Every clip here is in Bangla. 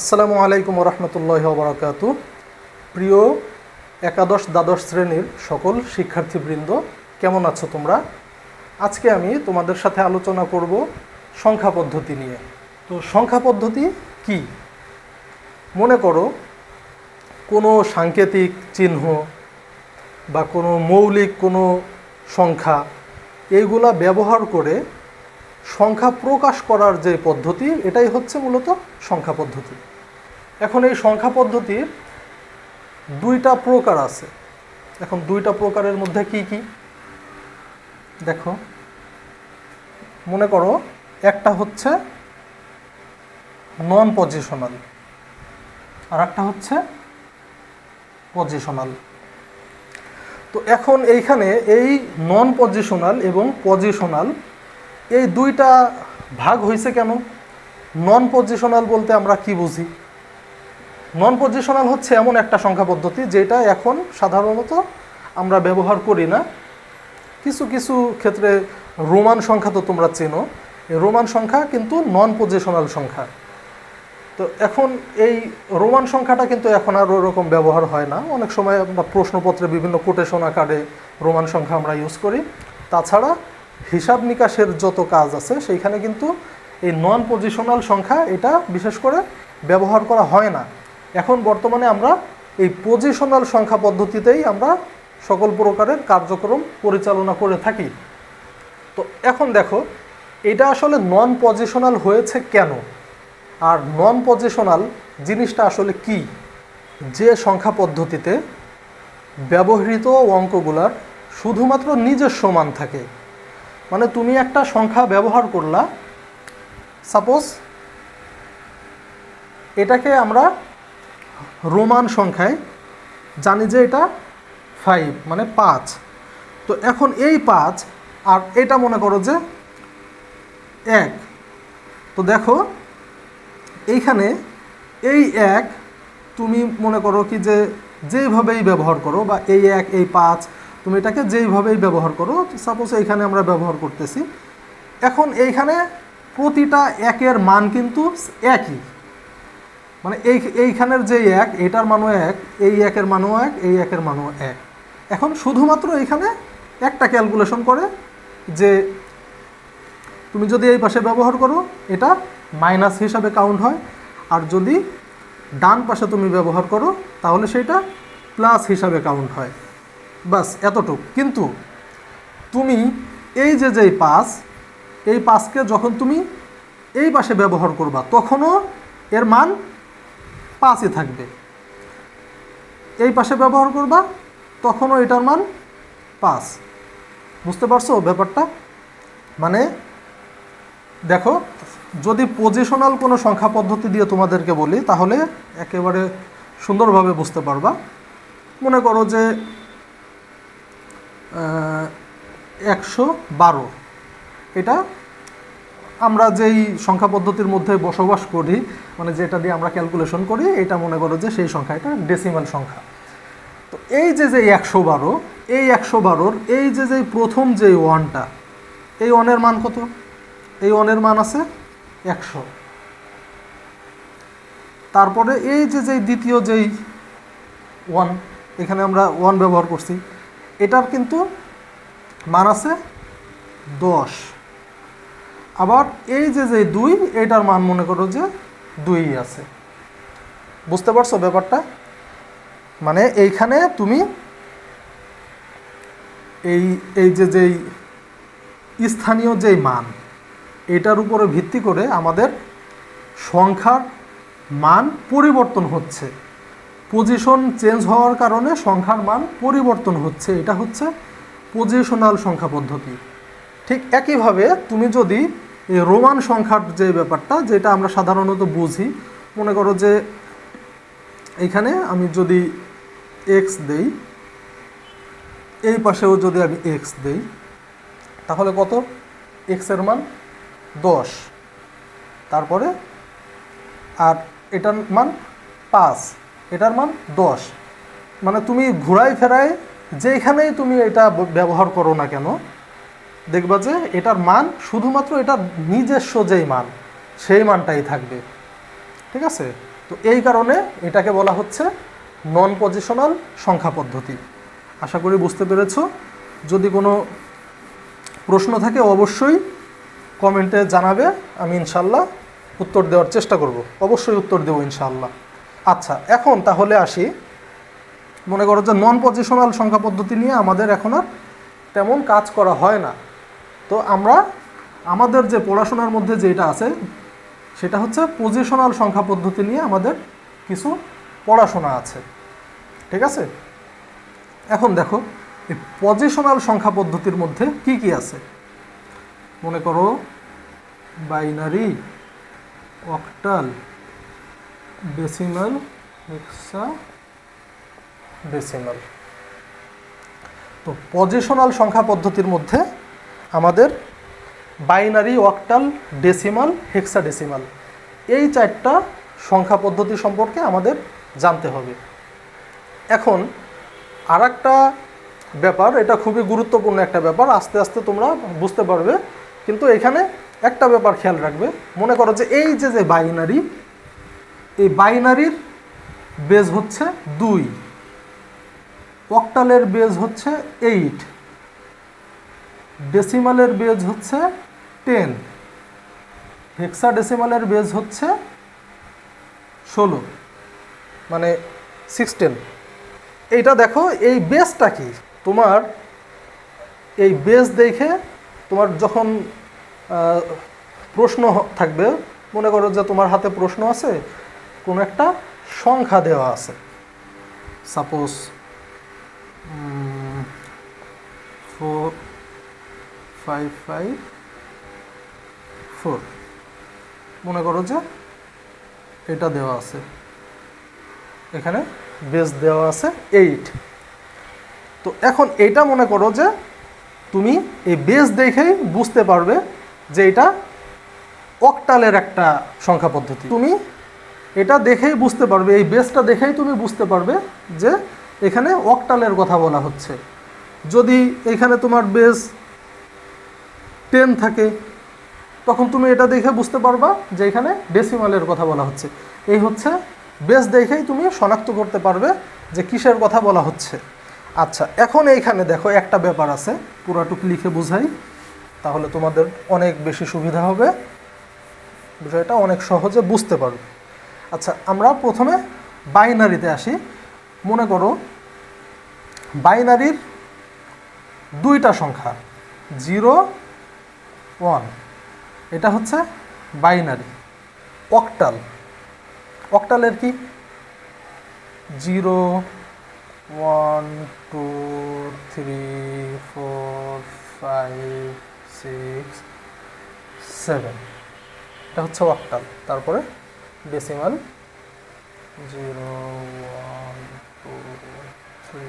আসসালামু আলাইকুম রহমতুল্লাহ বরাকাত প্রিয় একাদশ দ্বাদশ শ্রেণির সকল শিক্ষার্থীবৃন্দ, কেমন আছো তোমরা? আজকে আমি তোমাদের সাথে আলোচনা করব সংখ্যা পদ্ধতি নিয়ে। তো সংখ্যা পদ্ধতি কি? মনে করো, কোনো সাংকেতিক চিহ্ন বা কোনো মৌলিক কোনো সংখ্যা এইগুলা ব্যবহার করে সংখ্যা প্রকাশ করার যে পদ্ধতি, এটাই হচ্ছে মূলত সংখ্যা পদ্ধতি। এখন এই সংখ্যা পদ্ধতির দুইটা প্রকার আছে। এখন দুইটা প্রকারের মধ্যে কি কি? দেখো, মনে করো একটা হচ্ছে নন পজিশনাল আর একটা হচ্ছে পজিশনাল তো এখন এইখানে এই নন পজিশনাল এবং পজিশনাল এই দুইটা ভাগ হয়েছে কেন? নন পজিশনাল বলতে আমরা কি বুঝি? নন পজিশনাল হচ্ছে এমন একটা সংখ্যা পদ্ধতি যেটা এখন সাধারণত আমরা ব্যবহার করি না। কিছু কিছু ক্ষেত্রে রোমান সংখ্যা তো তোমরা চেনো। রোমান সংখ্যা কিন্তু নন পজিশনাল সংখ্যা। তো এখন এই রোমান সংখ্যাটা কিন্তু এখন আর ওরকম ব্যবহার হয় না। অনেক সময় আমরা প্রশ্নপত্রে বিভিন্ন কোটেশন আকারে রোমান সংখ্যা আমরা ইউজ করি। তাছাড়া হিসাব নিকাশের যত কাজ আছে, সেইখানে কিন্তু এই নন পজিশনাল সংখ্যা এটা বিশেষ করে ব্যবহার করা হয় না। এখন বর্তমানে আমরা এই পজিশনাল সংখ্যা পদ্ধতিতেই আমরা সকল প্রকারের কার্যক্রম পরিচালনা করে থাকি। তো এখন দেখো, এটা আসলে নন পজিশনাল হয়েছে কেন? আর নন পজিশনাল জিনিসটা আসলে কি? যে সংখ্যা পদ্ধতিতে ব্যবহৃত অঙ্কগুলার শুধুমাত্র নিজস্ব মান থাকে। মানে তুমি একটা সংখ্যা ব্যবহার করলা সাপোজ এটাকে আমরা রোমান সংখ্যায় জানি যে এটা ফাইভ মানে পাঁচ। তো এখন এই পাঁচ আর এটা মনে করো যে এক। তো দেখো, এইখানে এই এক তুমি মনে করো কি যে যেইভাবেই ব্যবহার করো বা এই এক, এই পাঁচ তুমি এটাকে যেইভাবেই ব্যবহার করো সাপোজ এইখানে আমরা ব্যবহার করতেছি। এখন এইখানে প্রতিটা একের মান কিন্তু একই। মানে এই, এইখানের যে এক, এটার মানও এক, এই একের মানও এক, এই একের মানও এক। এখন শুধুমাত্র এইখানে একটা ক্যালকুলেশন করে যে তুমি যদি এই পাশে ব্যবহার করো, এটা মাইনাস হিসাবে কাউন্ট হয়। আর যদি ডান পাশে তুমি ব্যবহার করো, তাহলে সেটা প্লাস হিসাবে কাউন্ট হয়। বাস, এতটুক। কিন্তু তুমি এই যে যেই পাস, এই পাসকে যখন তুমি এই পাশে ব্যবহার করবা, তখনও এর মান পাঁচই থাকবে। এই পাশে ব্যবহার করবা, তখনও এটার মান পাঁচ। বুঝতে পারছ ব্যাপারটা? মানে দেখো, যদি পজিশনাল কোনো সংখ্যা পদ্ধতি দিয়ে তোমাদেরকে বলি, তাহলে একেবারে সুন্দরভাবে বুঝতে পারবা। মনে করো যে একশো বারো। এটা আমরা যেই সংখ্যা পদ্ধতির মধ্যে বসবাস করি মানে যেটা দিয়ে আমরা ক্যালকুলেশন করি, এটা মনে করো যে সেই সংখ্যা, এটা ডেসিমাল সংখ্যা। তো এই যে যে একশো বারো, এই একশো বারোর এই যে যে প্রথম যে ওয়ানটা, এই ওয়ানের মান কত? এই ওয়ানের মান আছে একশো। তারপরে এই যে যে দ্বিতীয় যেই ওয়ান, এখানে আমরা ওয়ান ব্যবহার করছি এটার কিন্তু মান আছে দশ। আবার এই যে যে দুই, এটার মান মনে করো যে দুই আছে। বুঝতে পারছ ব্যাপারটা? মানে এইখানে তুমি এই এই যে যেই স্থানীয় যেই মান, এটার উপরে ভিত্তি করে আমাদের সংখ্যার মান পরিবর্তন হচ্ছে। পজিশন চেঞ্জ হওয়ার কারণে সংখ্যার মান পরিবর্তন হচ্ছে। এটা হচ্ছে পজিশনাল সংখ্যা পদ্ধতি। ঠিক একইভাবে তুমি যদি রোমান সংখ্যার যে ব্যাপারটা, যেটা আমরা সাধারণত বুঝি, মনে করো যে এইখানে আমি যদি এক্স দেই, এই পাশেও যদি আমি এক্স দেই, তাহলে কত? এক্সের মান দশ। তারপরে আর এটার মান পাঁচ। এটার মান দশ। মানে তুমি ঘুরাই ফেরায় যেখানেই তুমি এটা ব্যবহার করো না কেন, দেখবা যে এটার মান শুধুমাত্র এটার নিজস্ব যেই মান, সেই মানটাই থাকবে। ঠিক আছে? তো এই কারণে এটাকে বলা হচ্ছে নন পজিশনাল সংখ্যা পদ্ধতি। আশা করি বুঝতে পেরেছ? যদি কোনো প্রশ্ন থাকে অবশ্যই কমেন্টে জানাবে, আমি ইনশাল্লাহ উত্তর দেওয়ার চেষ্টা করব। অবশ্যই উত্তর দেবো ইনশাল্লাহ। আচ্ছা এখন তাহলে আসি। মনে করো যে নন পজিশনাল সংখ্যা পদ্ধতি নিয়ে আমাদের এখন আর তেমন কাজ করা হয় না। তো আমরা আমাদের যে পড়াশোনার মধ্যে যেটা আছে, সেটা হচ্ছে পজিশনাল সংখ্যা পদ্ধতি নিয়ে আমাদের কিছু পড়াশোনা আছে। ঠিক আছে? এখন দেখো, এই পজিশনাল সংখ্যা পদ্ধতির মধ্যে কি কি আছে? মনে করো binary octal decimal hexadecimal তো পজিশনাল সংখ্যা পদ্ধতির মধ্যে আমাদের বাইনারি অক্টাল ডেসিমাল হেক্সাডেসিমাল এই চারটা সংখ্যা পদ্ধতি সম্পর্কে আমাদের জানতে হবে। এখন আর ব্যাপার, এটা খুবই গুরুত্বপূর্ণ একটা ব্যাপার, আস্তে আস্তে তোমরা বুঝতে পারবে, কিন্তু এখানে একটা ব্যাপার খেয়াল রাখবে। মনে করো যে এই যে যে বাইনারি এই বাইনারির বেজ হচ্ছে দুই। অক্টালের বেজ হচ্ছে এইট। ডেসিমালের বেজ হচ্ছে টেন। হেক্সা ডেসিমালের বেজ হচ্ছে ষোলো। মানে সিক্সটেন। এইটা দেখো, এই বেসটা কি? তোমার এই বেস দেখে তোমার যখন প্রশ্ন থাকবে, মনে করো যে তোমার হাতে প্রশ্ন আছে কোনো একটা সংখ্যা দেওয়া আছে। Suppose four five five four মনে করো যে এটা দেওয়া আছে। এখানে বেস দেওয়া আছে এইট তো এখন এটা মনে করো যে তুমি এই বেস দেখেই বুঝতে পারবে যে এটা অক্টালের একটা সংখ্যা পদ্ধতি। তুমি এটা দেখেই বুঝতে পারবে, এই বেসটা দেখেই তুমি বুঝতে পারবে যে এখানে অক্টালের কথা বলা হচ্ছে। যদি এখানে তোমার বেস টেন থাকে, তখন তুমি এটা দেখে বুঝতে পারবা যে এখানে ডেসিমালের কথা বলা হচ্ছে। এই হচ্ছে বেস দেখেই তুমি শনাক্ত করতে পারবে যে কিসের কথা বলা হচ্ছে। আচ্ছা এখন এইখানে দেখো একটা ব্যাপার আছে, পুরাটুক লিখে বুঝাই, তাহলে তোমাদের অনেক বেশি সুবিধা হবে। বিষয়টা অনেক সহজে বুঝতে পারবে। আচ্ছা আমরা প্রথমে বাইনারিতে আসি। মনে করো, বাইনারির দুইটা সংখ্যা, জিরো, ওয়ান। এটা হচ্ছে বাইনারি, অক্টাল। অক্টালের কি? Zero, one, two, three, four, five, six, seven. এটা হচ্ছে অক্টাল। তারপরে decimal? 0 1 2 3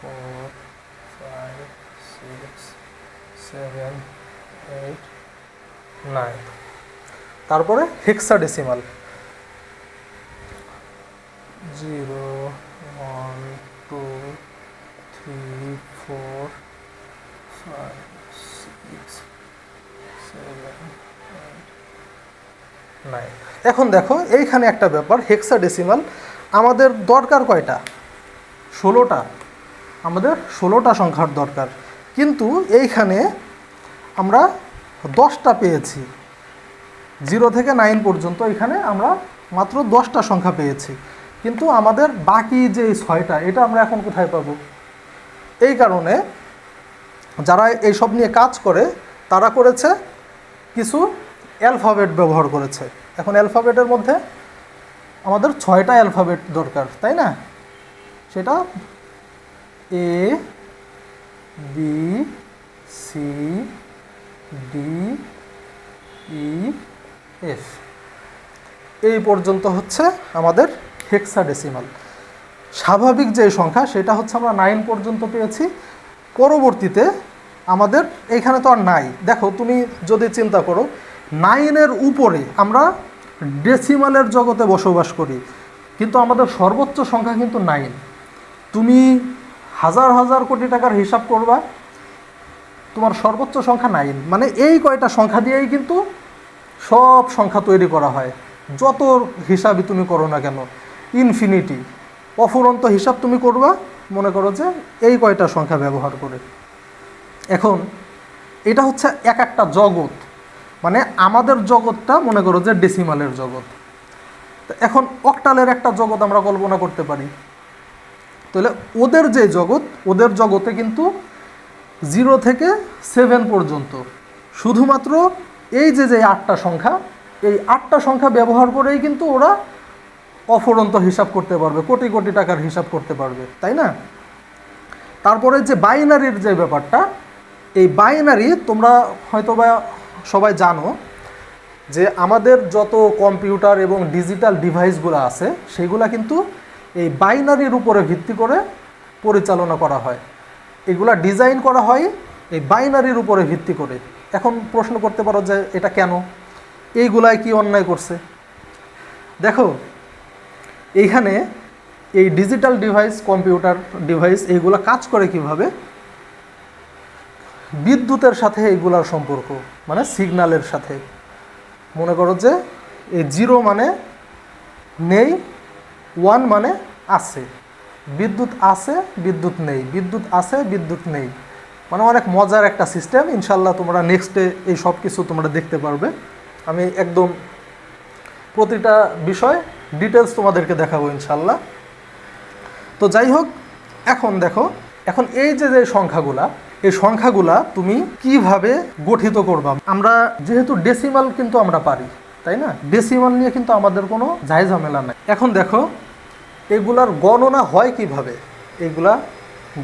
4 5 6 7 8 9 তারপরে হেক্সা ডেসিমাল 0 1 2 3 4 5 6 7 নাই। এখন দেখো, এইখানে একটা ব্যাপার হেক্সা ডেসিমাল আমাদের দরকার কয়টা? ষোলোটা। আমাদের ষোলোটা সংখ্যার দরকার। কিন্তু এইখানে আমরা দশটা পেয়েছি। জিরো থেকে নাইন পর্যন্ত এখানে আমরা মাত্র দশটা সংখ্যা পেয়েছি। কিন্তু আমাদের বাকি যে ছয়টা, এটা আমরা এখন কোথায় পাবো? এই কারণে যারা এইসব নিয়ে কাজ করে, তারা করেছে কিছু অ্যালফাবেট ব্যবহার করেছে। এখন অ্যালফাবেটের মধ্যে আমাদের ছয়টা অ্যালফাবেট দরকার, তাই না? সেটা A B C D E F এই পর্যন্ত হচ্ছে আমাদের হেক্সাডেসিমাল স্বাভাবিক যে সংখ্যা, সেটা হচ্ছে আমরা নাইন পর্যন্ত পেয়েছি। পরবর্তীতে আমাদের এইখানে তো আর নাই। দেখো, তুমি যদি চিন্তা করো নাইনের উপরে আমরা ডেসিমালের জগতে বসবাস করি, কিন্তু আমাদের সর্বোচ্চ সংখ্যা কিন্তু নাইন। তুমি হাজার হাজার কোটি টাকার হিসাব করবা, তোমার সর্বোচ্চ সংখ্যা নাইন। মানে এই কয়টা সংখ্যা দিয়েই কিন্তু সব সংখ্যা তৈরি করা হয়। যত হিসাবই তুমি করো না কেন, ইনফিনিটি। অফুরন্ত হিসাব তুমি করবা, মনে করো যে এই কয়টা সংখ্যা ব্যবহার করে। এখন এটা হচ্ছে এক একটা জগৎ। মানে আমাদের জগৎটা মনে করো যে ডেসিমালের জগৎ। এখন অক্টালের একটা জগৎ আমরা কল্পনা করতে পারি। তাহলে ওদের যে জগৎ, ওদের জগতে কিন্তু জিরো থেকে সেভেন পর্যন্ত। শুধুমাত্র এই যে যে আটটা সংখ্যা, এই আটটা সংখ্যা ব্যবহার করেই কিন্তু ওরা অফুরন্ত হিসাব করতে পারবে, কোটি কোটি টাকার হিসাব করতে পারবে, তাই না? তারপরে যে বাইনারির যে ব্যাপারটা, এই বাইনারি তোমরা হয়তোবা সবাই জানো যে আমাদের যত কম্পিউটার এবং ডিজিটাল ডিভাইসগুলো আছে, সেগুলা কিন্তু এই বাইনারির উপরে ভিত্তি করে পরিচালনা করা হয়। এগুলা ডিজাইন করা হয় এই বাইনারির উপরে ভিত্তি করে। এখন প্রশ্ন করতে পারো যে এটা কেন? এইগুলায় কি অন্যায় করছে? দেখো, এইখানে এই ডিজিটাল ডিভাইস, কম্পিউটার ডিভাইস, এইগুলো কাজ করে কীভাবে? বিদ্যুতের সাথে এইগুলার সম্পর্ক মানে সিগন্যালের সাথে। মনে করো যে এই জিরো মানে নেই, ওয়ান মানে আছে। বিদ্যুৎ আছে, বিদ্যুৎ নেই। বিদ্যুৎ আছে, বিদ্যুৎ নেই। মানে অনেক মজার একটা সিস্টেম। ইনশাল্লাহ তোমরা নেক্সটে এই সব কিছু তোমরা দেখতে পারবে। আমি একদম প্রতিটা বিষয় ডিটেলস তোমাদেরকে দেখাবো ইনশাল্লাহ তো যাই হোক, এখন দেখো, এখন এই যে যে সংখ্যাগুলা এই সংখ্যাগুলা তুমি কীভাবে গঠিত করবা? আমরা যেহেতু ডেসিমাল কিন্তু আমরা পারি, তাই না? ডেসিমাল নিয়ে কিন্তু আমাদের কোনো ঝাই ঝামেলা নাই। এখন দেখো, এগুলার গণনা হয় কীভাবে? এগুলা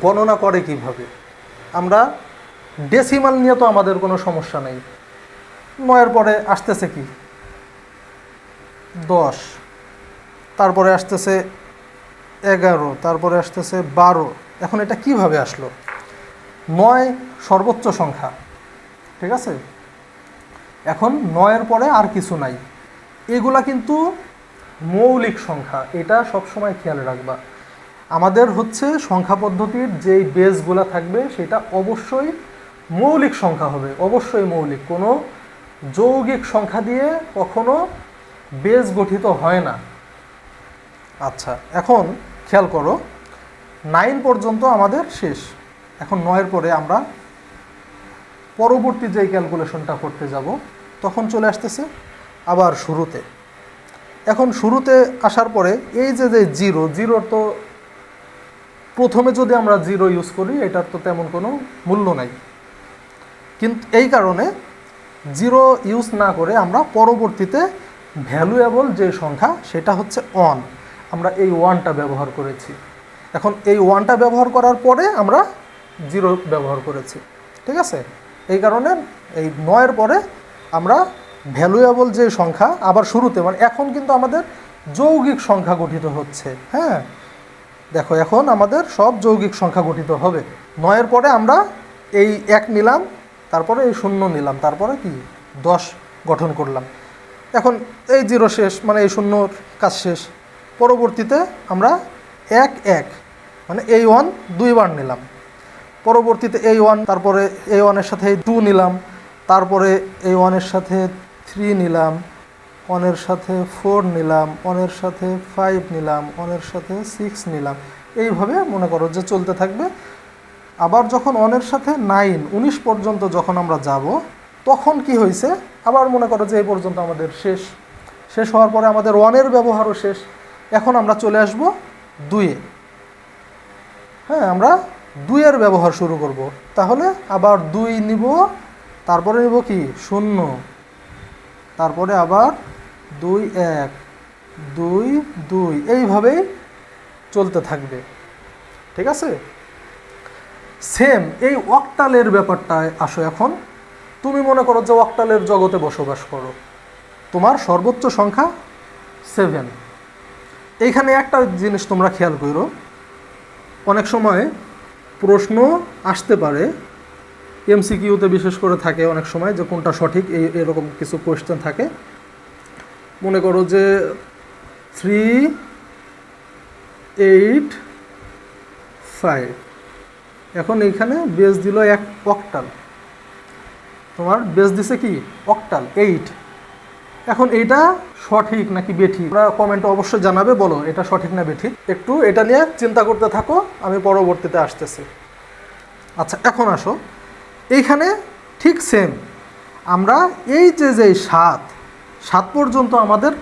গণনা করে কীভাবে? আমরা ডেসিমাল নিয়ে তো আমাদের কোনো সমস্যা নেই। নয়ের পরে আসতেছে কি? দশ। তারপরে আসতেছে এগারো, তারপরে আসতেছে বারো। এখন এটা কীভাবে আসলো? নয় সর্বোচ্চ সংখ্যা। ঠিক আছে? এখন নয়ের পরে আর কিছু নাই। এগুলা কিন্তু মৌলিক সংখ্যা, এটা সবসময় খেয়াল রাখবা। আমাদের হচ্ছে সংখ্যা পদ্ধতির যেই বেসগুলা থাকবে, সেটা অবশ্যই মৌলিক সংখ্যা হবে, অবশ্যই মৌলিক। কোনো যৌগিক সংখ্যা দিয়ে কখনো বেস গঠিত হয় না। আচ্ছা এখন খেয়াল করো, নাইন পর্যন্ত আমাদের শেষ। এখন নয়ের পরে আমরা পরবর্তী যে ক্যালকুলেশনটা করতে যাব, তখন চলে আসতেছে আবার শুরুতে। এখন শুরুতে আসার পরে এই যে যে জিরো, জিরোর তো প্রথমে যদি আমরা জিরো ইউজ করি, এটার তো তেমন কোনো মূল্য নাই। কিন্তু এই কারণে জিরো ইউজ না করে আমরা পরবর্তীতে ভ্যালুয়েবল যে সংখ্যা, সেটা হচ্ছে ওয়ান আমরা এই ওয়ানটা ব্যবহার করেছি। এখন এই ওয়ানটা ব্যবহার করার পরে আমরা জিরো ব্যবহার করেছি। ঠিক আছে? এই কারণে এই নয়ের পরে আমরা ভ্যালুয়েবল যে সংখ্যা, আবার শুরুতে মানে এখন কিন্তু আমাদের যৌগিক সংখ্যা গঠিত হচ্ছে হ্যাঁ? দেখো, এখন আমাদের সব যৌগিক সংখ্যা গঠিত হবে। নয়ের পরে আমরা এই এক নিলাম, তারপরে এই শূন্য নিলাম, তারপরে কি? দশ গঠন করলাম। এখন এই জিরো শেষ মানে এই শূন্যর কাজ শেষ। পরবর্তীতে আমরা এক এক মানে এই ওয়ান দুইবার নিলাম। পরবর্তীতে এই ওয়ান তারপরে এই ওয়ানের সাথে টু নিলাম, তারপরে এই ওয়ানের সাথে থ্রি নিলাম ওয়ানের সাথে ফোর নিলাম ওয়ানের সাথে ফাইভ নিলাম ওয়ানের সাথে সিক্স নিলাম। এইভাবে মনে করো যে চলতে থাকবে। আবার যখন ওয়ানের সাথে নাইন উনিশ পর্যন্ত যখন আমরা যাব, তখন কি হয়েছে? আবার মনে করো যে এই পর্যন্ত আমাদের শেষ। শেষ হওয়ার পরে আমাদের ওয়ানের ব্যবহারও শেষ। এখন আমরা চলে আসব দুয়ে হ্যাঁ আমরা দুইয়ের ব্যবহার শুরু করব। তাহলে আবার দুই নিব, তারপরে নিব কি? শূন্য। তারপরে আবার দুই, এক, দুই দুই। এইভাবেই চলতে থাকবে। ঠিক আছে? সেম, এই অক্টালের ব্যাপারটায় আসো এখন। তুমি মনে করো যে অক্টালের জগতে বসবাস করো। তোমার সর্বোচ্চ সংখ্যা সেভেন। এইখানে একটা জিনিস তোমরা খেয়াল করো অনেক সময় প্রশ্ন আসতে পারে। এমসিকিউতে বিশেষ করে থাকে অনেক সময় যে কোনটা সঠিক, এই, এরকম কিছু কোয়েশ্চেন থাকে। মনে করো যে থ্রি এইট ফাইভ এখন এইখানে বেস দিল এক অক্টাল তোমার বেস দিছে কি? অক্টাল এইট এখন এইটা সঠিক নাকি বেঠিক? তোমরা কমেন্টে অবশ্যই জানাবে, বলো এটা সঠিক না বেঠিক? একটু এটা নিয়ে চিন্তা করতে থাকো, আমি পরবর্তীতে আসতেছি। আচ্ছা এখন আসো। এইখানে ঠিক সেম আমরা এই যে যে সাত সাত পর্যন্ত আমাদের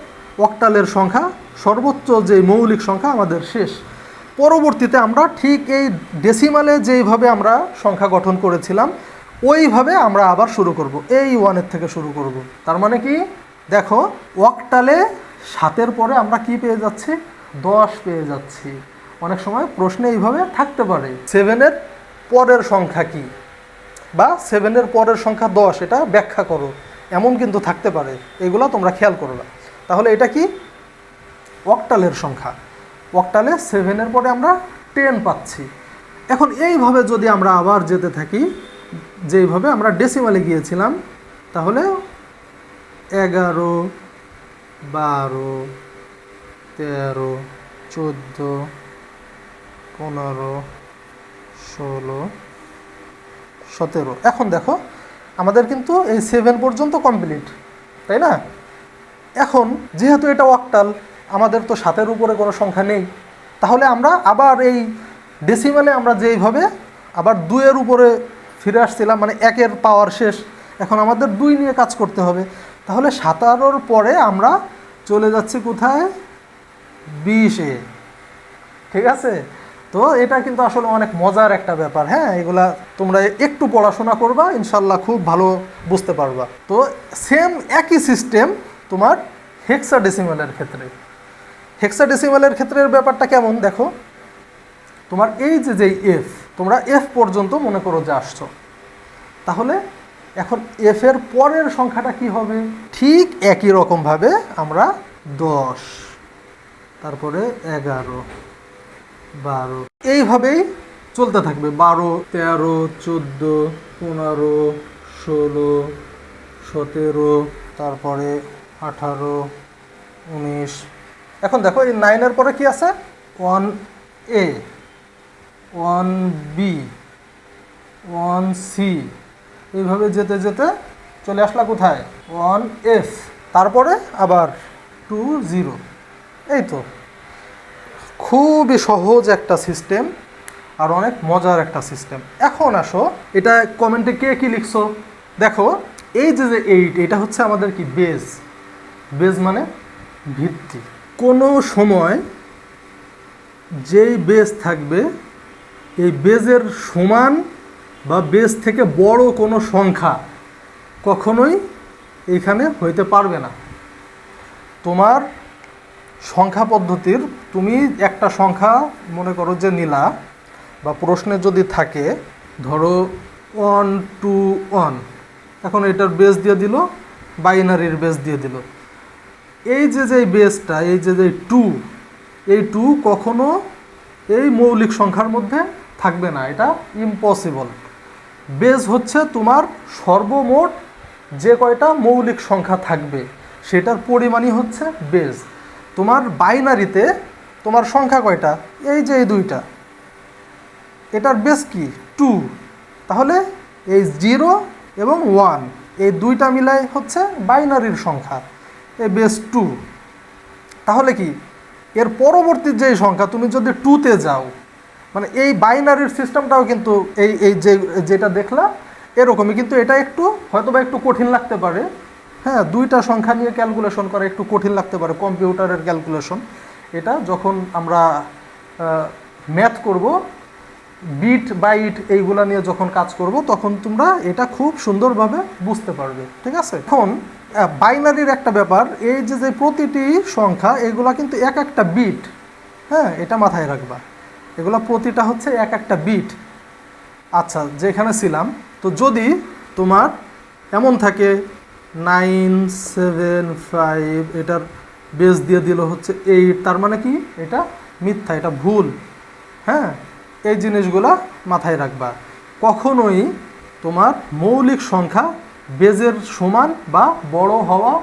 অক্টালের সংখ্যা, সর্বোচ্চ যে মৌলিক সংখ্যা আমাদের শেষ। পরবর্তীতে আমরা ঠিক এই ডেসিমালে যেইভাবে আমরা সংখ্যা গঠন করেছিলাম, ওইভাবে আমরা আবার শুরু করব। এই ওয়ানের থেকে শুরু করব। তার মানে কি? দেখো অক্টালে সাতের পরে আমরা কি পেয়ে যাচ্ছি? দশ পেয়ে যাচ্ছি। অনেক সময় প্রশ্নে এইভাবে থাকতে পারে। সেভেনের পরের সংখ্যা কি? বা সেভেনের পরের সংখ্যা দশ, এটা ব্যাখ্যা করো। এমন কিন্তু থাকতে পারে। এগুলো তোমরা খেয়াল করো না। তাহলে এটা কি? অক্টালের সংখ্যা। অক্টালে সেভেনের পরে আমরা টেন পাচ্ছি। এখন এইভাবে যদি আমরা আবার যেতে থাকি, যেইভাবে আমরা ডেসিমালে গিয়েছিলাম, তাহলে এগারো, বারো, তেরো, চোদ্দ, পনেরো, ষোলো, সতেরো। এখন দেখো, আমাদের কিন্তু এই সেভেন পর্যন্ত কমপ্লিট তাই না? এখন যেহেতু এটা অক্টাল আমাদের তো সাতের উপরে কোনো সংখ্যা নেই। তাহলে আমরা আবার এই ডেসিমালে আমরা যেইভাবে আবার দুইয়ের উপরে ফিরে আসছিলাম মানে একের পাওয়ার শেষ। এখন আমাদের দুই নিয়ে কাজ করতে হবে। তাহলে সাতারোর পরে আমরা চলে যাচ্ছি কোথায়? বিশে। ঠিক আছে? তো এটা কিন্তু আসলে অনেক মজার একটা ব্যাপার হ্যাঁ? এগুলা তোমরা একটু পড়াশোনা করবা, ইনশাল্লাহ খুব ভালো বুঝতে পারবা। তো সেম একই সিস্টেম তোমার হেক্সাডেসিমালের ক্ষেত্রে। হেক্সাডেসিমালের ক্ষেত্রের ব্যাপারটা কেমন দেখো? তোমার এই যে যে এফ তোমরা এফ পর্যন্ত মনে করো যে আসছো। তাহলে এখন এফ এর পরের সংখ্যাটা কি হবে? ঠিক একই রকমভাবে আমরা দশ, তারপরে এগারো, বারো, এইভাবেই চলতে থাকবে। বারো, তেরো, চোদ্দ, পনেরো, ষোলো, সতেরো, তারপরে আঠারো, উনিশ। এখন দেখো এই নাইনের পরে কি আছে? One A one B one C এইভাবে যেতে যেতে চলে আসলা কোথায়? One F. তারপরে আবার টু জিরো। এই তো। খুবই সহজ একটা সিস্টেম আর অনেক মজার একটা সিস্টেম। এখন আসো, এটা কমেন্টে কে কী লিখছো? দেখো, এই যে যে এইট, এটা হচ্ছে আমাদের কি বেজ? বেজ মানে ভিত্তি। কোনো সময় যেই বেজ থাকবে, এই বেজের সমান বা বেস থেকে বড় কোনো সংখ্যা কখনোই এইখানে হইতে পারবে না। তোমার সংখ্যা পদ্ধতির তুমি একটা সংখ্যা মনে করো যে নিলা বা প্রশ্নে যদি থাকে, ধরো ওয়ান টু ওয়ান এখন এটার বেস দিয়ে দিল বাইনারির বেস দিয়ে দিল। এই যে যে বেসটা এই যে যে টু এই টু কখনো এই মৌলিক সংখ্যার মধ্যে থাকবে না, এটা ইম্পসিবল বেস হচ্ছে তোমার সর্বমোট যে কয়টা মৌলিক সংখ্যা থাকবে, সেটার পরিমাণই হচ্ছে বেস। তোমার বাইনারিতে তোমার সংখ্যা কয়টা? এই যে এই দুইটা। এটার বেস কি? টু। তাহলে এই জিরো এবং ওয়ান, এই দুইটা মিলাই হচ্ছে বাইনারির সংখ্যা, এই বেস টু। তাহলে কি? এর পরবর্তী যে সংখ্যা, তুমি যদি টুতে যাও মানে এই বাইনারির সিস্টেমটাও কিন্তু এই এই যে, যেটা দেখলা এরকমই। কিন্তু এটা একটু হয়তো বা একটু কঠিন লাগতে পারে। হ্যাঁ দুইটা সংখ্যা নিয়ে ক্যালকুলেশন করা একটু কঠিন লাগতে পারে, কম্পিউটারের ক্যালকুলেশন এটা যখন আমরা ম্যাথ করব বিট বাইট এইগুলা নিয়ে যখন কাজ করব, তখন তোমরা এটা খুব সুন্দরভাবে বুঝতে পারবে, ঠিক আছে? এখন বাইনারির একটা ব্যাপার, এই যে যে প্রতিটি সংখ্যা, এগুলা কিন্তু এক একটা বিট হ্যাঁ এটা মাথায় রাখবা। এগুলো প্রতিটা হচ্ছে এক একটা বিট আচ্ছা যেখানে ছিলাম, তো যদি তোমার এমন থাকে নাইন সেভেন ফাইভ এটার বেস দিয়ে দিল হচ্ছে এইট তার মানে কি? এটা মিথ্যা, এটা ভুল। হ্যাঁ এই জিনিসগুলা মাথায় রাখবা। কখনোই তোমার মৌলিক সংখ্যা বেজের সমান বা বড় হওয়া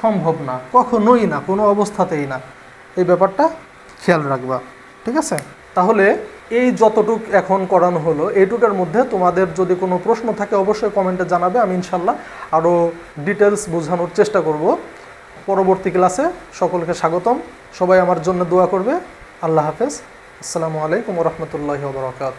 সম্ভব না। কখনোই না, কোনো অবস্থাতেই না। এই ব্যাপারটা খেয়াল রাখবা। ঠিক আছে? তাহলে এই যতটুক এখন করানো হলো, এইটুকের মধ্যে তোমাদের যদি কোনো প্রশ্ন থাকে অবশ্যই কমেন্টে জানাবে, আমি ইনশাল্লাহ আরও ডিটেলস বোঝানোর চেষ্টা করব। পরবর্তী ক্লাসে সকলকে স্বাগতম। সবাই আমার জন্য দোয়া করবে। আল্লাহ হাফেজ। আসসালামু আলাইকুম রহমতুল্লাহ বরকাত